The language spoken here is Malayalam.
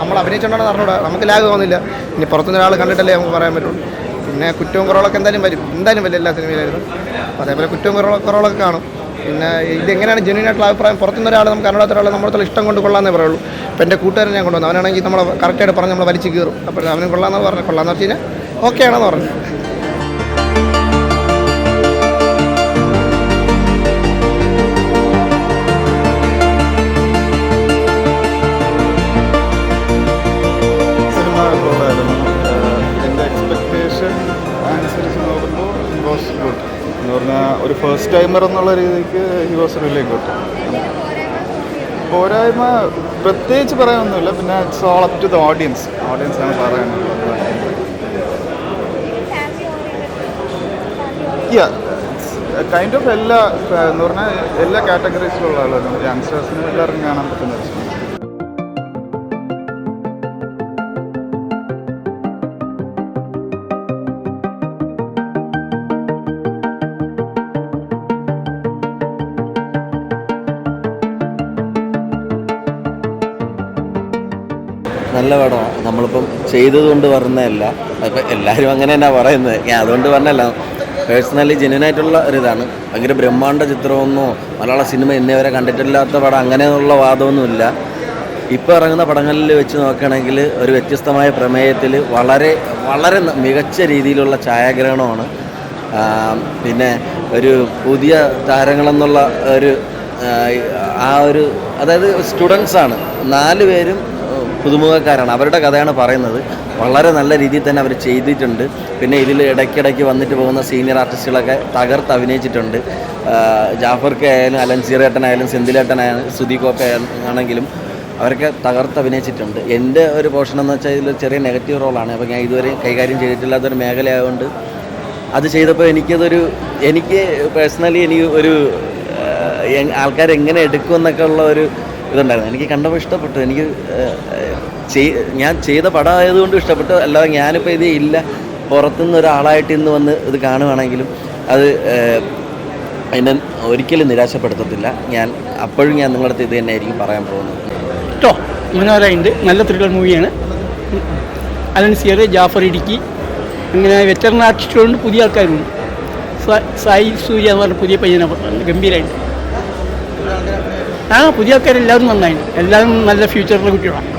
നമ്മൾ അഭിനയിച്ചുകൊണ്ടാണ് അറിഞ്ഞൂടാ നമുക്ക് ലാഗ് തോന്നില്ല. ഇനി പുറത്തുനിന്ന് ഒരാൾ കണ്ടിട്ടല്ലേ നമുക്ക് പറയാൻ പറ്റുള്ളൂ. പിന്നെ കുറ്റവും കുറവുകളൊക്കെ എന്തായാലും വരും. എന്തായാലും വരും എല്ലാ സിനിമയിലായിരുന്നു അതേപോലെ കുറ്റവും കുറവ് കുറവുകളൊക്കെ കാണും. പിന്നെ ഇതെങ്ങനെയാണ് ആയിട്ടുള്ള അഭിപ്രായം? പുറത്തുനിന്ന് ഒരാൾ നമുക്ക് അറിയാത്ത ഒരാൾ ഇഷ്ടം കൊണ്ട് കൊള്ളാമെന്നേ പറയുള്ളൂ. ഇപ്പോൾ എന്റെ കൂട്ടുകാരൻ ഞാൻ കൊണ്ടുവന്നു. അവനാണെങ്കിൽ നമ്മൾ കറക്റ്റായിട്ട് പറഞ്ഞ് നമ്മൾ വലിച്ച് കീറും. അപ്പോൾ അവനും കൊള്ളാമെന്ന് പറഞ്ഞു കൊള്ളാമെന്ന് വെച്ച് കഴിഞ്ഞാൽ ഓക്കെ ആണെന്ന് പറഞ്ഞു. ഒരു ഫസ്റ്റ് ടൈമർ എന്നുള്ള രീതിക്ക് ഹി വാസ് റിയലി ഗുഡ് പോരായ്മ പ്രത്യേകിച്ച് പറയാനൊന്നുമില്ല പിന്നെ it's all up to the audience audience ആണ് പറയാനുള്ളത്. യാ കൈൻഡ് ഓഫ് എല്ലാ എന്ന് പറഞ്ഞാൽ എല്ലാ കാറ്റഗറീസിലുള്ള ആളുകളും യങ്സ്റ്റേഴ്സിനും എല്ലാവർക്കും കാണാൻ പറ്റുന്ന നല്ല പടമാണ് നമ്മളിപ്പം ചെയ്തതുകൊണ്ട് പറഞ്ഞതല്ല. അപ്പം എല്ലാവരും അങ്ങനെ തന്നെ പറയുന്നത്. ഞാൻ അതുകൊണ്ട് പറഞ്ഞല്ല പേഴ്സണലി ജെന്യനായിട്ടുള്ള ഒരിതാണ്. ഭയങ്കര ബ്രഹ്മാണ്ഡ ചിത്രമൊന്നോ മലയാള സിനിമ ഇന്നേവരെ കണ്ടിട്ടില്ലാത്ത പടം അങ്ങനെയുള്ള വാദമൊന്നുമില്ല. ഇപ്പോൾ ഇറങ്ങുന്ന പടങ്ങളിൽ വെച്ച് നോക്കുകയാണെങ്കിൽ ഒരു വ്യത്യസ്തമായ പ്രമേയത്തിൽ വളരെ വളരെ മികച്ച രീതിയിലുള്ള ഛായാഗ്രഹണമാണ്. പിന്നെ ഒരു പുതിയ താരങ്ങളെന്നുള്ള ഒരു ആ ഒരു അതായത് സ്റ്റുഡൻസാണ്. നാല് പേരും പുതുമുഖക്കാരാണ്. അവരുടെ കഥയാണ് പറയുന്നത്. വളരെ നല്ല രീതിയിൽ തന്നെ അവർ ചെയ്തിട്ടുണ്ട്. പിന്നെ ഇതിൽ ഇടയ്ക്കിടയ്ക്ക് വന്നിട്ട് പോകുന്ന സീനിയർ ആർട്ടിസ്റ്റുകളൊക്കെ തകർത്ത് അഭിനയിച്ചിട്ടുണ്ട്. ജാഫർക്ക് ആയാലും അലൻ സീറേട്ടനായാലും സെന്തിലേട്ടനായാലും കോപ്പ ആണെങ്കിലും അവരൊക്കെ തകർത്ത് അഭിനയിച്ചിട്ടുണ്ട്. എന്റെ ഒരു പോർഷൻ എന്ന് വെച്ചാൽ ഇതിൽ ചെറിയ നെഗറ്റീവ് റോളാണ് അപ്പോൾ ഞാൻ ഇതുവരെ കൈകാര്യം ചെയ്തിട്ടില്ലാത്തൊരു മേഖലയായതുകൊണ്ട് അത് ചെയ്തപ്പോൾ എനിക്കതൊരു എനിക്ക് പേഴ്സണലി എനിക്ക് ഒരു ആൾക്കാരെങ്ങനെ എടുക്കുമെന്നൊക്കെ ഉള്ള ഒരു ഇതുണ്ടായിരുന്നു. എനിക്ക് കണ്ടപ്പോൾ ഇഷ്ടപ്പെട്ടു. എനിക്ക് ഞാൻ ചെയ്ത പടം ആയതുകൊണ്ട് ഇഷ്ടപ്പെട്ടു. അല്ലാതെ ഞാനിപ്പോൾ ഇത് ഇല്ല. പുറത്തുനിന്ന് ഒരാളായിട്ട് ഇന്ന് വന്ന് ഇത് കാണുവാണെങ്കിലും അത് എന്നെ ഒരിക്കലും നിരാശപ്പെടുത്തത്തില്ല. ഞാൻ അപ്പോഴും ഞാൻ നിങ്ങളുടെ ഇത് തന്നെയായിരിക്കും പറയാൻ പോകുന്നത്. കേട്ടോ മനോഹരമുണ്ട് നല്ല ത്രില്ലർ മൂവിയാണ്. അലൻ സിയർ ജാഫർ ഇടുക്കി. അങ്ങനെ വെറ്ററൻ ആർട്ടിസ്റ്റുകളുണ്ട് പുതിയ ആൾക്കാരുണ്ട്. സായി സൂര്യ എന്ന് പറഞ്ഞ പുതിയ പയ്യനെ ഗംഭീരമായിട്ട് ആ പുതിയ ആൾക്കാരെല്ലാവരും നന്നായി. എല്ലാവരും നല്ല ഫ്യൂച്ചറിലെ കുട്ടികളാണ്.